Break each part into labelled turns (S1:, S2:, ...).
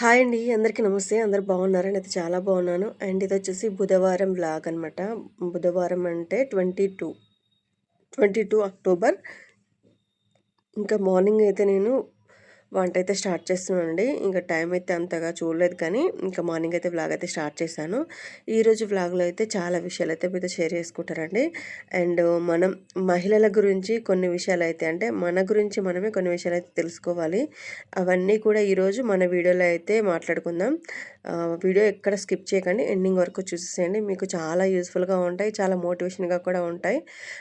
S1: Hi అండి అందరికీ నమస్తే. అందరు బాగున్నారని అయితే చాలా బాగున్నాను. అండ్ ఇది వచ్చేసి బుధవారం బ్లాగ్ అనమాట బుధవారం అంటే twenty two. Twenty two October. ఇంకా మార్నింగ్ అయితే నేను వంట అయితే స్టార్ట్ చేస్తున్నానండి. ఇంకా టైం అయితే అంతగా చూడలేదు కానీ ఇంకా మార్నింగ్ అయితే వ్లాగ్ అయితే స్టార్ట్ చేశాను. ఈరోజు వ్లాగ్లో అయితే చాలా విషయాలు అయితే మీతో షేర్ చేసుకుంటారండి అండ్ మనం మహిళల గురించి కొన్ని విషయాలు అయితే అంటే మన గురించి మనమే కొన్ని విషయాలు అయితే తెలుసుకోవాలి. అవన్నీ కూడా ఈరోజు మన వీడియోలో అయితే మాట్లాడుకుందాం. వీడియో ఎక్కడ స్కిప్ చేయకండి ఎండింగ్ వరకు చూసేసేయండి. మీకు చాలా యూస్ఫుల్గా ఉంటాయి చాలా మోటివేషన్గా కూడా ఉంటాయి.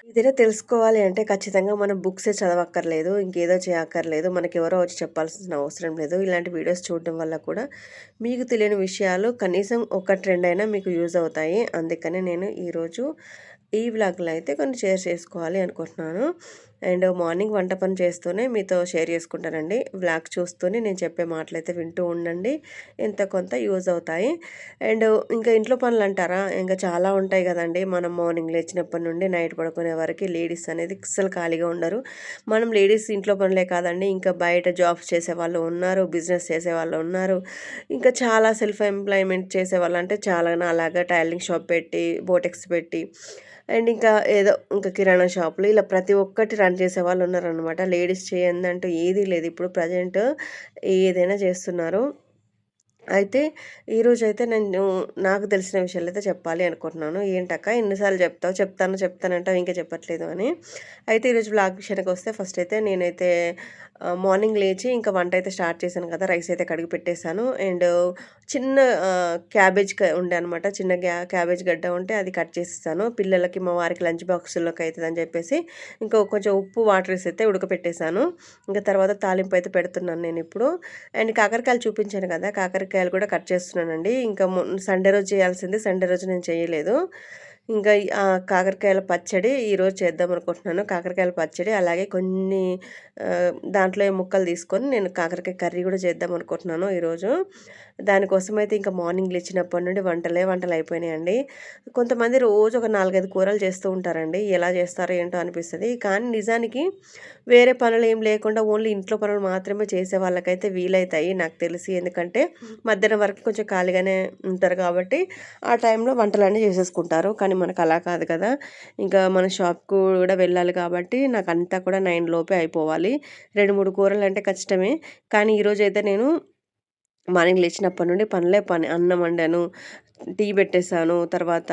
S1: ఇదైనా తెలుసుకోవాలి అంటే ఖచ్చితంగా మనం బుక్సే చదవక్కర్లేదు ఇంకేదో చేయక్కర్లేదు. మనకి ఎవరో వచ్చి చెప్పాల్సిన అవసరం లేదు. ఇలాంటి వీడియోస్ చూడడం వల్ల కూడా మీకు తెలియని విషయాలు కనీసం ఒక ట్రెండ్ అయినా మీకు యూజ్ అవుతాయి. అందుకనే నేను ఈరోజు ఈ వ్లాగ్లో అయితే కొన్ని షేర్ చేసుకోవాలి అనుకుంటున్నాను. అండ్ మార్నింగ్ వంట పని చేస్తూనే మీతో షేర్ చేసుకుంటానండి. వ్లాగ్ చూస్తూనే నేను చెప్పే మాటలైతే వింటూ ఉండండి. ఎంత కొంత యూజ్ అవుతాయి. అండ్ ఇంకా ఇంట్లో పనులు అంటారా? ఇంకా చాలా ఉంటాయి కదండి. మనం మార్నింగ్ లేచినప్పటి నుండి నైట్ పడుకునే వరకు లేడీస్ అనేది అస్సలు ఖాళీగా ఉండరు. మనం లేడీస్ ఇంట్లో పనులే కాదండి. ఇంకా బయట జాబ్స్ చేసే వాళ్ళు ఉన్నారు బిజినెస్ చేసే వాళ్ళు ఉన్నారు. ఇంకా చాలా సెల్ఫ్ ఎంప్లాయ్మెంట్ చేసే వాళ్ళు అంటే చాలా అలాగా టైలింగ్ షాప్ పెట్టి బోటెక్స్ పెట్టి అండ్ ఇంకా ఏదో ఇంకా కిరాణా షాపులు ఇలా ప్రతి ఒక్కటి రన్ పని చేసే వాళ్ళు ఉన్నారనమాట లేడీస్ చేయందంటూ ఏదీ లేదు. ఇప్పుడు ప్రజెంట్ ఏదైనా చేస్తున్నారు. అయితే ఈరోజు అయితే నేను నాకు తెలిసిన విషయాలు అయితే చెప్పాలి అనుకుంటున్నాను. ఏంటక్క? ఎన్నిసార్లు చెప్తావు? చెప్తాను చెప్తానంటావు ఇంకా చెప్పట్లేదు అని. అయితే ఈరోజు బ్లాగ్ విషయానికి వస్తే ఫస్ట్ అయితే నేనైతే మార్నింగ్ లేచి ఇంకా వంట అయితే స్టార్ట్ చేశాను కదా రైస్ అయితే కడిగి పెట్టేశాను. అండ్ చిన్న క్యాబేజ్ ఉండే అనమాట చిన్న గ్యా క్యాబేజ్ గడ్డ ఉంటే అది కట్ చేసేసాను. పిల్లలకి మా వారికి లంచ్ బాక్సుల్లోకి అవుతుంది అని చెప్పేసి ఇంకా కొంచెం ఉప్పు వాటర్ వేసి అయితే ఉడకపెట్టేశాను. ఇంకా తర్వాత తాలింపు అయితే పెడుతున్నాను నేను ఇప్పుడు. అండ్ కాకరకాయలు చూపించాను కదా కాకరకాయలు కూడా కట్ చేస్తున్నానండి. ఇంకా సండే రోజు చేయాల్సింది సండే రోజు నేను చేయలేదు. ఇంకా కాకరకాయల పచ్చడి ఈరోజు చేద్దాం అనుకుంటున్నాను. కాకరకాయల పచ్చడి అలాగే కొన్ని దాంట్లో ముక్కలు తీసుకొని నేను కాకరకాయ కర్రీ కూడా చేద్దాం అనుకుంటున్నాను ఈరోజు దానికోసం అయితే ఇంకా మార్నింగ్ లేచినప్పటి నుండి వంటలే వంటలు అయిపోయినాయండి. కొంతమంది రోజు ఒక నాలుగైదు కూరలు చేస్తూ ఉంటారండి. ఎలా చేస్తారో ఏంటో అనిపిస్తుంది. కానీ నిజానికి వేరే పనులు ఏం లేకుండా ఓన్లీ ఇంట్లో పనులు మాత్రమే చేసే వాళ్ళకైతే వీలవుతాయి నాకు తెలిసి. ఎందుకంటే మధ్యాహ్నం వరకు కొంచెం ఖాళీగానే ఉంటారు కాబట్టి ఆ టైంలో వంటలన్నీ చేసేసుకుంటారు. కానీ మనకు అలా కాదు కదా. ఇంకా మన షాప్కు కూడా వెళ్ళాలి కాబట్టి నాకు అంతా కూడా నైన్ లోపే అయిపోవాలి. రెండు మూడు కూరలు అంటే కష్టమే. కానీ ఈరోజు అయితే నేను మార్నింగ్ లేచినప్పటి నుండి పనులే పని. అన్నం వండాను టీ పెట్టేశాను తర్వాత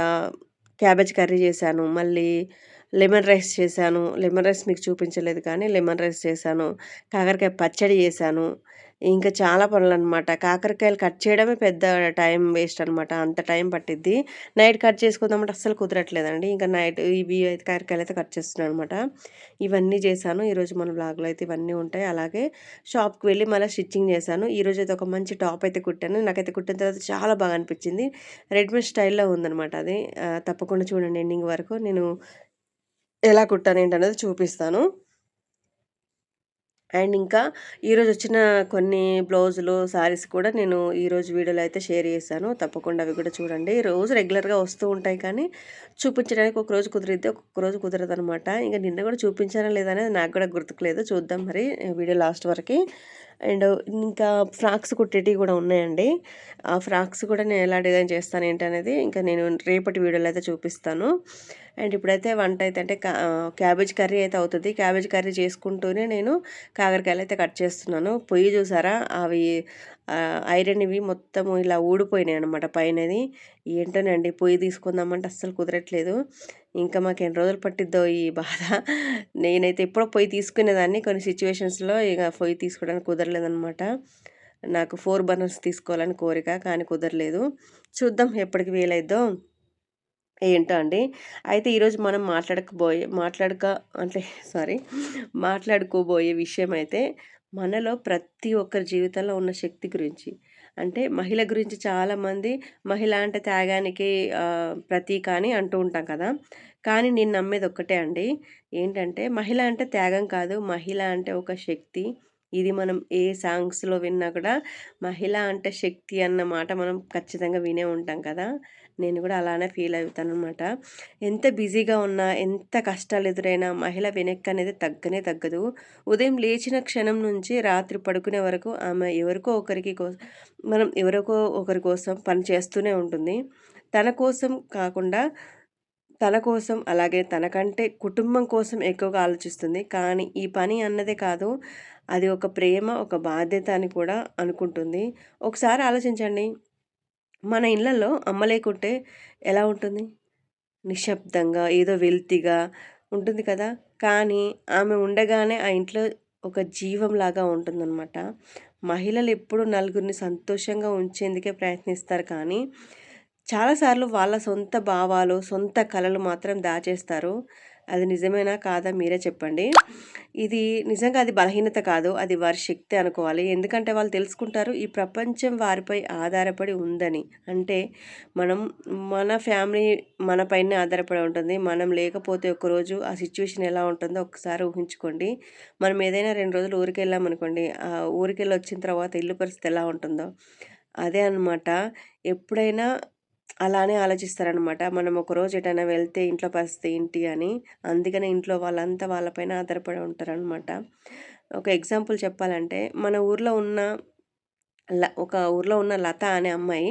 S1: క్యాబేజ్ కర్రీ చేశాను మళ్ళీ లెమన్ రైస్ చేశాను. లెమన్ రైస్ మీకు చూపించలేదు కానీ లెమన్ రైస్ చేశాను. కాకరకాయ పచ్చడి చేశాను. ఇంకా చాలా పనులనమాట. కాకరకాయలు కట్ చేయడమే పెద్ద టైం వేస్ట్ అనమాట. అంత టైం పట్టిద్ది. నైట్ కట్ చేసుకుందామంటే అస్సలు కుదరట్లేదండి. ఇంకా నైట్ ఇవి అయితే కాకరకాయలు అయితే కట్ చేస్తున్నాను అనమాట ఇవన్నీ చేశాను. ఈరోజు మన బ్లాగ్లో అయితే ఇవన్నీ ఉంటాయి. అలాగే షాప్కి వెళ్ళి మళ్ళీ స్టిచ్చింగ్ చేశాను. ఈరోజు అయితే ఒక మంచి టాప్ అయితే కుట్టాను. నాకైతే కుట్టిన తర్వాత చాలా బాగా అనిపించింది. రెడ్మేడ్ స్టైల్లో ఉందనమాట అది. తప్పకుండా చూడండి ఎండింగ్ వరకు. నేను ఎలా కుట్టాను ఏంటనేది చూపిస్తాను. అండ్ ఇంకా ఈరోజు వచ్చిన కొన్ని బ్లౌజులు శారీస్ కూడా నేను ఈరోజు వీడియోలో అయితే షేర్ చేశాను. తప్పకుండా అవి కూడా చూడండి. రోజు రెగ్యులర్గా వస్తూ ఉంటాయి కానీ చూపించడానికి ఒక రోజు కుదిరిద్ది ఒక్కొక్క రోజు కుదరదు అనమాట ఇంకా నిన్న కూడా చూపించానా లేదనేది నాకు కూడా గుర్తుకులేదు చూద్దాం మరి వీడియో లాస్ట్ వరకు. అండ్ ఇంకా ఫ్రాక్స్ కుట్టేటివి కూడా ఉన్నాయండి. ఆ ఫ్రాక్స్ కూడా నేను ఎలా డిజైన్ చేస్తాను ఏంటనేది ఇంకా నేను రేపటి వీడియోలో అయితే చూపిస్తాను. అండ్ ఇప్పుడైతే వంట అయితే అంటే క్యాబేజ్ కర్రీ అయితే అవుతుంది. క్యాబేజ్ కర్రీ చేసుకుంటూనే నేను కాకరకాయలు అయితే కట్ చేస్తున్నాను. పొయ్యి చూసారా? అవి ఐరన్ ఇవి మొత్తం ఇలా ఊడిపోయినాయి అనమాట పైనది. ఏంటోనండి పొయ్యి తీసుకుందామంటే అస్సలు కుదరట్లేదు. ఇంకా మాకు ఎన్ని రోజులు పట్టిద్దో ఈ బాధ. నేనైతే ఎప్పుడో పొయ్యి తీసుకునేదాన్ని. కొన్ని సిచ్యువేషన్స్లో ఇక పొయ్యి తీసుకోవడానికి కుదరలేదనమాట నాకు ఫోర్ బర్నర్స్ తీసుకోవాలని కోరిక కానీ కుదరలేదు. చూద్దాం ఎప్పటికి వీలైద్దో ఏంటో అండి. అయితే ఈరోజు మనం మాట్లాడకపోయే మాట్లాడక అంటే సారీ మాట్లాడుకోబోయే విషయం అయితే మనలో ప్రతి ఒక్కరి జీవితంలో ఉన్న శక్తి గురించి. అంటే మహిళ గురించి చాలామంది మహిళ అంటే త్యాగానికి ప్రతీక అని అంటూ ఉంటాం కదా. కానీ నేను నమ్మేది ఒక్కటే అండి. ఏంటంటే మహిళ అంటే త్యాగం కాదు. మహిళ అంటే ఒక శక్తి. ఇది మనం ఏ సాంగ్స్లో విన్నా కూడా మహిళ అంటే శక్తి అన్న మాట మనం ఖచ్చితంగా వినే ఉంటాం కదా. నేను కూడా అలానే ఫీల్ అవుతాను అనమాట ఎంత బిజీగా ఉన్నా ఎంత కష్టాలు ఎదురైనా మహిళ వెనక్కి అనేది తగ్గనే తగ్గదు. ఉదయం లేచిన క్షణం నుంచి రాత్రి పడుకునే వరకు ఆమె ఎవరికో ఒకరికి మనం ఎవరికో ఒకరి కోసం పని చేస్తూనే ఉంటుంది. తన కోసం కాకుండా తన కోసం అలాగే తనకంటే కుటుంబం కోసం ఎక్కువగా ఆలోచిస్తుంది. కానీ ఈ పని అన్నదే కాదు అది ఒక ప్రేమ ఒక బాధ్యత అని కూడా అనుకుంటుంది. ఒకసారి ఆలోచించండి. మన ఇళ్ళల్లో అమ్మ లేకుంటే ఎలా ఉంటుంది? నిశ్శబ్దంగా ఏదో వెల్తిగా ఉంటుంది కదా? కానీ ఆమె ఉండగానే ఆ ఇంట్లో ఒక జీవంలాగా ఉంటుందన్నమాట. మహిళలు ఎప్పుడు నలుగురిని సంతోషంగా ఉంచేందుకే ప్రయత్నిస్తారు కానీ చాలాసార్లు వాళ్ళ సొంత భావాలు సొంత కళలు మాత్రం దాచేస్తారు. అది నిజమేనా కాదా మీరే చెప్పండి. ఇది నిజంగా అది బలహీనత కాదు అది వారి శక్తి అనుకోవాలి. ఎందుకంటే వాళ్ళు తెలుసుకుంటారు ఈ ప్రపంచం వారిపై ఆధారపడి ఉందని. అంటే మనం మన ఫ్యామిలీ మన పైన ఆధారపడి ఉంటుంది. మనం లేకపోతే ఒకరోజు ఆ సిచ్యువేషన్ ఎలా ఉంటుందో ఒకసారి ఊహించుకోండి. మనం ఏదైనా రెండు రోజులు ఊరికి వెళ్ళామనుకోండి ఆ ఊరికి వెళ్ళి వచ్చిన తర్వాత ఇల్లు పరిస్థితి ఎలా ఉంటుందో. అదే అనమాట ఎప్పుడైనా అలానే ఆలోచిస్తారనమాట. మనం ఒకరోజు ఎటైనా వెళ్తే ఇంట్లో పరిస్థితి ఏంటి అని. అందుకనే ఇంట్లో వాళ్ళంతా వాళ్ళపైన ఆధారపడి ఉంటారనమాట. ఒక ఎగ్జాంపుల్ చెప్పాలంటే మన ఊర్లో ఉన్న ల ఒక ఊర్లో ఉన్న లత అనే అమ్మాయి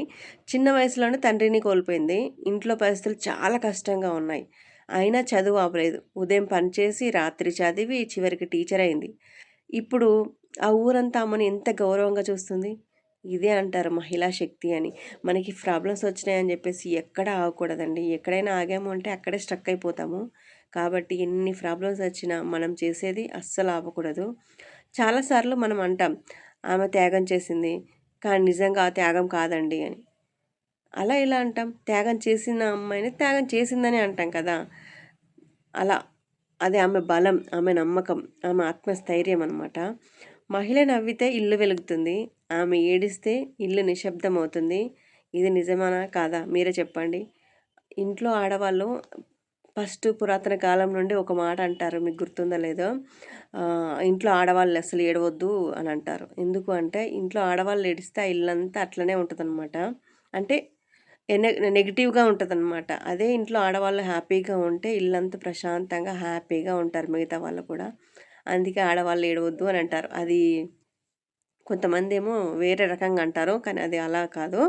S1: చిన్న వయసులోనే తండ్రిని కోల్పోయింది. ఇంట్లో పరిస్థితులు చాలా కష్టంగా ఉన్నాయి. అయినా చదువు ఆపలేదు ఉదయం పనిచేసి రాత్రి చదివి చివరికి టీచర్ అయింది. ఇప్పుడు ఆ ఊరంతా అమ్మని ఎంత గౌరవంగా చూస్తుంది? ఇదే అంటారు మహిళా శక్తి అని. మనకి ప్రాబ్లమ్స్ వచ్చినాయని చెప్పేసి ఎక్కడ ఆగకూడదండి. ఎక్కడైనా ఆగాము అంటే అక్కడే స్ట్రక్ అయిపోతాము. కాబట్టి ఎన్ని ప్రాబ్లమ్స్ వచ్చినా మనం చేసేది అస్సలు ఆపకూడదు. చాలాసార్లు మనం అంటాం ఆమె త్యాగం చేసింది కానీ నిజంగా ఆ త్యాగం కాదండి అని. అలా ఇలా అంటాం? త్యాగం చేసిన అమ్మాయిని త్యాగం చేసిందని అంటాం కదా. అలా అది ఆమె బలం ఆమె నమ్మకం ఆమె ఆత్మస్థైర్యం అనమాట మహిళ నవ్వితే ఇల్లు వెలుగుతుంది. ఆమె ఏడిస్తే ఇల్లు నిశ్శబ్దం అవుతుంది ఇది నిజమానా కాదా? మీరే చెప్పండి. ఇంట్లో ఆడవాళ్ళు ఫస్ట్ పురాతన కాలం నుండి ఒక మాట అంటారు. మీకు గుర్తుందో లేదో? ఇంట్లో ఆడవాళ్ళు అసలు ఏడవద్దు అని అంటారు. ఎందుకు అంటే ఇంట్లో ఆడవాళ్ళు ఏడిస్తే ఆ ఇల్లంతా అట్లనే ఉంటుందన్నమాట. అంటే నెగిటివ్గా ఉంటుందన్నమాట. అదే ఇంట్లో ఆడవాళ్ళు హ్యాపీగా ఉంటే ఇల్లంతా ప్రశాంతంగా హ్యాపీగా ఉంటారు మిగతా వాళ్ళు కూడా. అందుకే ఆడవాళ్ళు ఏడవద్దు అని అంటారు. అది కొంతమంది ఏమో వేరే రకంగా అంటారు కానీ అది అలా కాదు.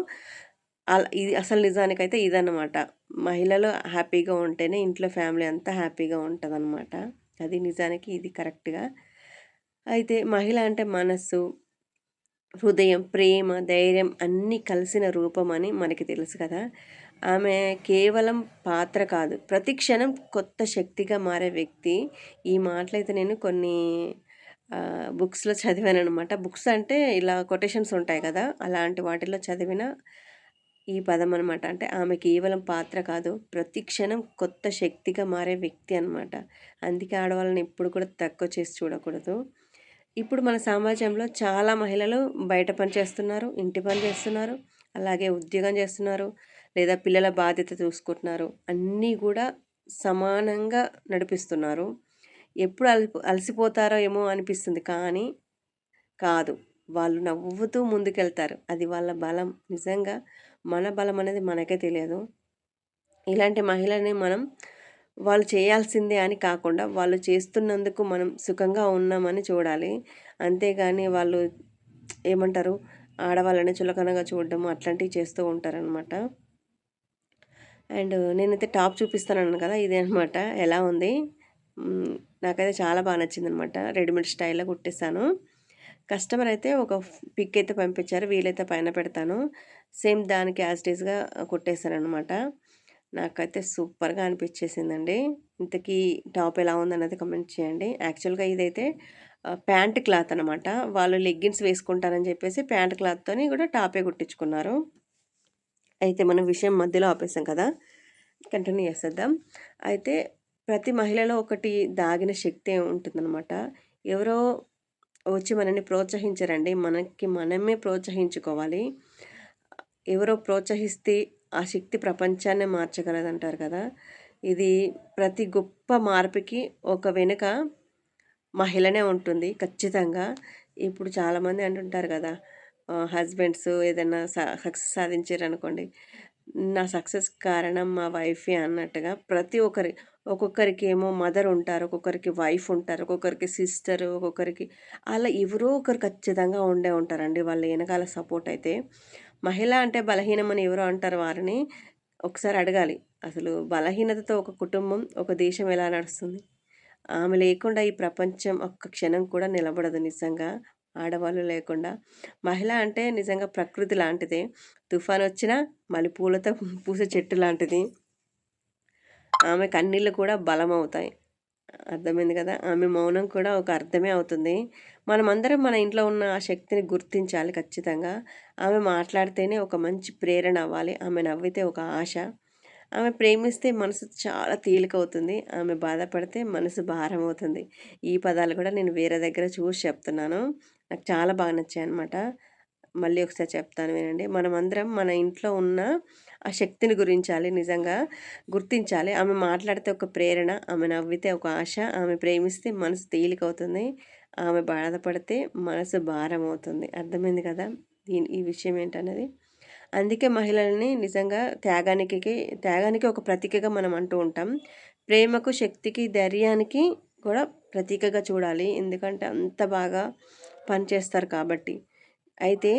S1: అలా ఇది అసలు నిజానికైతే ఇదన్నమాట. మహిళలు హ్యాపీగా ఉంటేనే ఇంట్లో ఫ్యామిలీ అంతా హ్యాపీగా ఉంటుందన్నమాట. అది నిజానికి ఇది కరెక్ట్గా. అయితే మహిళ అంటే మనస్సు హృదయం ప్రేమ ధైర్యం అన్నీ కలిసిన రూపం అని మనకి తెలుసు కదా. ఆమె కేవలం పాత్ర కాదు. ప్రతి క్షణం కొత్త శక్తిగా మారే వ్యక్తి. ఈ మాటలైతే నేను కొన్ని బుక్స్లో చదివాను అనమాట బుక్స్ అంటే ఇలా కొటేషన్స్ ఉంటాయి కదా అలాంటి వాటిలో చదివిన ఈ పదం అనమాట అంటే ఆమె కేవలం పాత్ర కాదు ప్రతి క్షణం కొత్త శక్తిగా మారే వ్యక్తి అనమాట అందుకే ఆడవాళ్ళని ఎప్పుడు కూడా తక్కువ చేసి చూడకూడదు. ఇప్పుడు మన సమాజంలో చాలా మహిళలు బయట పని చేస్తున్నారు ఇంటి పని చేస్తున్నారు అలాగే ఉద్యోగం చేస్తున్నారు. లేదా పిల్లల బాధ్యత చూసుకుంటున్నారు. అన్నీ కూడా సమానంగా నడిపిస్తున్నారు. ఎప్పుడు అలి అలసిపోతారో ఏమో అనిపిస్తుంది కానీ కాదు. వాళ్ళు నవ్వుతూ ముందుకెళ్తారు. అది వాళ్ళ బలం. నిజంగా మన బలం అనేది మనకే తెలియదు. ఇలాంటి మహిళని మనం వాళ్ళు చేయాల్సిందే అని కాకుండా వాళ్ళు చేస్తున్నందుకు మనం సుఖంగా ఉన్నామని చూడాలి. అంతేగాని వాళ్ళు ఏమంటారు? ఆడవాళ్ళని చులకనగా చూడడం అట్లాంటివి చేస్తూ ఉంటారనమాట అండ్ నేనైతే టాప్ చూపిస్తాను కదా ఇదే అనమాట ఎలా ఉంది? నాకైతే చాలా బాగా నచ్చింది అనమాట రెడీమేడ్ స్టైల్లో కుట్టేస్తాను కస్టమర్ అయితే ఒక పిక్ అయితే పంపించారు వీలైతే పైన పెడతాను. సేమ్ దానికి యాజ్టీస్గా కుట్టేశాను అనమాట నాకైతే సూపర్గా అనిపించేసిందండి. ఇంతకీ టాప్ ఎలా ఉందన్నది కమెంట్ చేయండి. యాక్చువల్గా ఇదైతే ప్యాంట్ క్లాత్ అనమాట వాళ్ళు లెగ్గిన్స్ వేసుకుంటారని చెప్పేసి ప్యాంట్ క్లాత్తోని కూడా టాపే కుట్టించుకున్నారు. అయితే మనం విషయం మధ్యలో ఆపేసాం కదా. కంటిన్యూ చేసేద్దాం. అయితే ప్రతి మహిళలో ఒకటి దాగిన శక్తి ఉంటుందన్నమాట. ఎవరో వచ్చి మనల్ని ప్రోత్సహించరండి. మనకి మనమే ప్రోత్సహించుకోవాలి. ఎవరో ప్రోత్సహిస్తే ఆ శక్తి ప్రపంచాన్ని మార్చగలదంటారు కదా. ఇది ప్రతి గొప్ప మార్పుకి ఒక వెనుక మహిళనే ఉంటుంది ఖచ్చితంగా. ఇప్పుడు చాలామంది అంటుంటారు కదా హస్బెండ్స్ ఏదైనా సక్సెస్ సాధించారనుకోండి నా సక్సెస్ కారణం మా వైఫే అన్నట్టుగా ప్రతి ఒక్కరి ఒక్కొక్కరికి ఏమో మదర్ ఉంటారు ఒక్కొక్కరికి వైఫ్ ఉంటారు ఒక్కొక్కరికి సిస్టర్ ఒక్కొక్కరికి అలా ఎవరో ఒకరు ఖచ్చితంగా ఉండే ఉంటారండి. వాళ్ళ వెనకాల సపోర్ట్ అయితే మహిళ అంటే బలహీనం అని ఎవరో అంటారు వారిని. ఒకసారి అడగాలి అసలు బలహీనతతో ఒక కుటుంబం ఒక దేశం ఎలా నడుస్తుంది? ఆమె లేకుండా ఈ ప్రపంచం ఒక్క క్షణం కూడా నిలబడదు నిజంగా. ఆడవాళ్ళు లేకుండా. మహిళ అంటే నిజంగా ప్రకృతి లాంటిది. తుఫాన్ వచ్చినా మళ్ళీ పూలతో పూసే చెట్టు లాంటిది. ఆమె కన్నీళ్ళు కూడా బలం అవుతాయి అర్థమైంది కదా? ఆమె మౌనం కూడా ఒక అర్థమే అవుతుంది. మనమందరం మన ఇంట్లో ఉన్న ఆ శక్తిని గుర్తించాలి ఖచ్చితంగా. ఆమె మాట్లాడితేనే ఒక మంచి ప్రేరణ అవ్వాలి. ఆమె నవ్వితే ఒక ఆశ. ఆమె ప్రేమిస్తే మనసు చాలా తేలిక అవుతుంది. ఆమె బాధపడితే మనసు భారం అవుతుంది. ఈ పదాలు కూడా నేను వేరే దగ్గర చూసి చెప్తున్నాను. నాకు చాలా బాగా నచ్చాయి అనమాట మళ్ళీ ఒకసారి చెప్తాను వినండి. మనమందరం మన ఇంట్లో ఉన్న ఆ శక్తిని గురించాలి నిజంగా గుర్తించాలి. ఆమె మాట్లాడితే ఒక ప్రేరణ ఆమె నవ్వితే ఒక ఆశ ఆమె ప్రేమిస్తే మనసు తేలికవుతుంది ఆమె బాధపడితే మనసు భారం అవుతుంది అర్థమైంది కదా? దీని ఈ విషయం ఏంటన్నది? అందుకే మహిళల్ని నిజంగా త్యాగానికి త్యాగానికి ఒక ప్రతీకగా మనం అంటూ ఉంటాం. ప్రేమకు శక్తికి ధైర్యానికి కూడా ప్రతీకగా చూడాలి. ఎందుకంటే అంత బాగా పనిచేస్తారు కాబట్టి. అయితే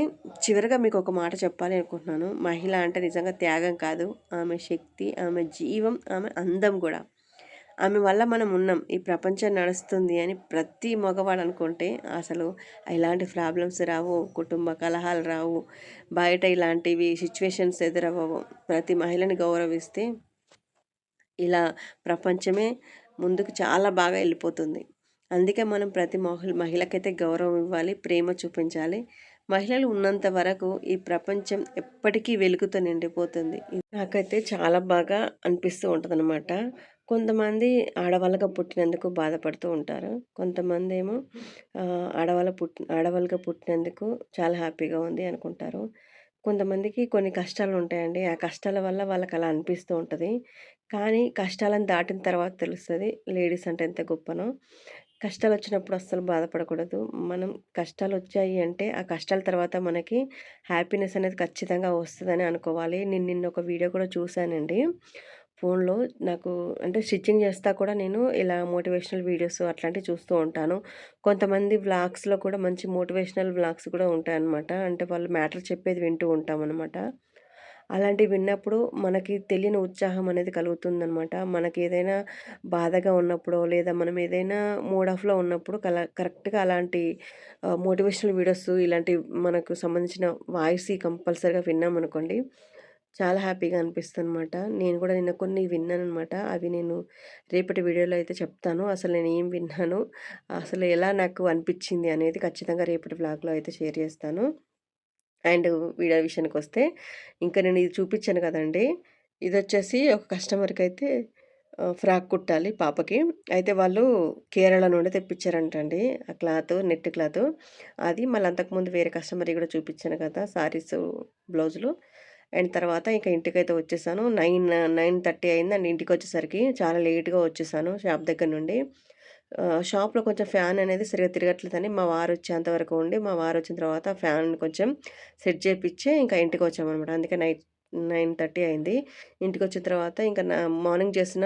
S1: చివరిగా మీకు ఒక మాట చెప్పాలి అనుకుంటున్నాను. మహిళ అంటే నిజంగా త్యాగం కాదు. ఆమె శక్తి ఆమె జీవం ఆమె అందం కూడా. ఆమె వల్ల మనం ఉన్నాం. ఈ ప్రపంచం నడుస్తుంది అని ప్రతి మగవాడు అనుకుంటే అసలు ఇలాంటి ప్రాబ్లమ్స్ రావు కుటుంబ కలహాలు రావు బయట ఇలాంటివి సిచ్యువేషన్స్ ఎదురవ్వవు. ప్రతి మహిళని గౌరవిస్తే ఇలా ప్రపంచమే ముందుకు చాలా బాగా వెళ్ళిపోతుంది. అందుకే మనం ప్రతి మహిళ మహిళకైతే గౌరవం ఇవ్వాలి ప్రేమ చూపించాలి. మహిళలు ఉన్నంత వరకు ఈ ప్రపంచం ఎప్పటికీ వెలుగుతో నిండిపోతుంది. నాకైతే చాలా బాగా అనిపిస్తూ ఉంటుందన్నమాట. కొంతమంది ఆడవాళ్ళగా పుట్టినందుకు బాధపడుతూ ఉంటారు. కొంతమంది ఏమో ఆడవాళ్ళ పుట్టి ఆడవాళ్ళగా పుట్టినందుకు చాలా హ్యాపీగా ఉంది అనుకుంటారు. కొంతమందికి కొన్ని కష్టాలు ఉంటాయండి. ఆ కష్టాల వల్ల వాళ్ళకి అలా అనిపిస్తూ ఉంటుంది. కానీ కష్టాలను దాటిన తర్వాత తెలుస్తుంది లేడీస్ అంటే ఎంత గొప్పనో. కష్టాలు వచ్చినప్పుడు అస్సలు బాధపడకూడదు. మనం కష్టాలు వచ్చాయి అంటే ఆ కష్టాల తర్వాత మనకి హ్యాపీనెస్ అనేది ఖచ్చితంగా వస్తుందని అనుకోవాలి. నేను నిన్న ఒక వీడియో కూడా చూశానండి ఫోన్లో నాకు అంటే స్టిచ్చింగ్ చేస్తా కూడా నేను ఇలా మోటివేషనల్ వీడియోస్ అట్లాంటివి చూస్తూ ఉంటాను. కొంతమంది వ్లాగ్స్లో కూడా మంచి మోటివేషనల్ వ్లాగ్స్ కూడా ఉంటాయనమాట అంటే వాళ్ళు మ్యాటర్ చెప్పేది వింటూ ఉంటాం అనమాట అలాంటివి విన్నప్పుడు మనకి తెలియని ఉత్సాహం అనేది కలుగుతుందనమాట మనకి ఏదైనా బాధగా ఉన్నప్పుడు లేదా మనం ఏదైనా మూడ్ ఆఫ్లో ఉన్నప్పుడు కల కరెక్ట్గా అలాంటి మోటివేషనల్ వీడియోస్ ఇలాంటి మనకు సంబంధించిన వాయిస్ కంపల్సరీగా విన్నామనుకోండి చాలా హ్యాపీగా అనిపిస్తుంది అనమాట నేను కూడా నిన్న కొన్ని విన్నాను అనమాట అవి నేను రేపటి వీడియోలో అయితే చెప్తాను. అసలు నేను ఏం విన్నాను? అసలు ఎలా నాకు అనిపించింది అనేది ఖచ్చితంగా రేపటి బ్లాగ్లో అయితే షేర్ చేస్తాను. అండ్ వీడియో విషయానికి వస్తే ఇంకా నేను ఇది చూపించాను కదండి. ఇది వచ్చేసి ఒక కస్టమర్కి అయితే ఫ్రాక్ కుట్టాలి పాపకి. అయితే వాళ్ళు కేరళ నుండి తెప్పించారంటండి ఆ క్లాత్ నెట్ క్లాత్. అది మళ్ళీ అంతకుముందు వేరే కస్టమర్ కూడా చూపించాను కదా సారీస్ బ్లౌజులు. అండ్ తర్వాత ఇంకా ఇంటికైతే వచ్చేసాను. నైన్ నైన్ థర్టీ అయింది అండ్ ఇంటికి వచ్చేసరికి చాలా లేట్గా వచ్చేసాను షాప్ దగ్గర నుండి. షాప్లో కొంచెం ఫ్యాన్ అనేది సరిగ్గా తిరగట్లేదని మా వారు వచ్చేంత వరకు ఉండి మా వారు వచ్చిన తర్వాత ఫ్యాన్ కొంచెం సెట్ చేయించి ఇంకా ఇంటికి వచ్చామన్నమాట అందుకే నైట్ నైన్ థర్టీ అయింది. ఇంటికి వచ్చిన తర్వాత ఇంకా మార్నింగ్ చేసిన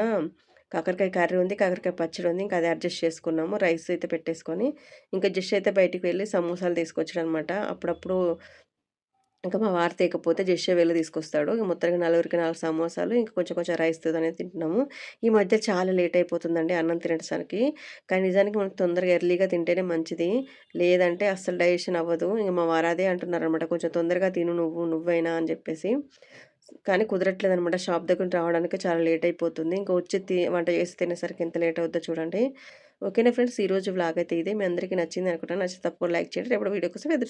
S1: కాకరకాయ కర్రీ ఉంది కాకరకాయ పచ్చడి ఉంది ఇంకా అది అడ్జస్ట్ చేసుకున్నాము. రైస్ అయితే పెట్టేసుకొని ఇంకా జస్ట్ అయితే బయటికి వెళ్ళి సమోసాలు తీసుకొచ్చాడు అనమాట అప్పుడప్పుడు ఇంకా మా వారు తేకపోతే జెస్సే వెళ్ళి తీసుకొస్తాడు. ఇంక మొత్తానికి నలుగురికి నాలుగు సమోసాలు ఇంకా కొంచెం కొంచెం రైస్ అనేది తింటున్నాము. ఈ మధ్య చాలా లేట్ అయిపోతుందండి అన్నం తినడానికి కానీ నిజానికి మనం తొందరగా ఎర్లీగా తింటేనే మంచిది. లేదంటే అస్సలు డైజెషన్ అవ్వదు. ఇంకా మా వారు అదే అంటున్నారు అనమాట కొంచెం తొందరగా తిను నువ్వు నువ్వైనా అని చెప్పేసి. కానీ కుదరట్లేదు అనమాట షాప్ దగ్గర రావడానికి చాలా లేట్ అయిపోతుంది. ఇంకా వచ్చి వంట చేసి తినేసరికి ఎంత లేట్ అవుద్దో చూడండి. ఓకేనా ఫ్రెండ్స్? ఈరోజు వ్లాగ్ అయితే ఇదే. మీ అందరికీ నచ్చింది అనుకుంటాను నచ్చితే తప్పకుండా లైక్ చేయండి. రేపు వీడియో కోసం ఎదురు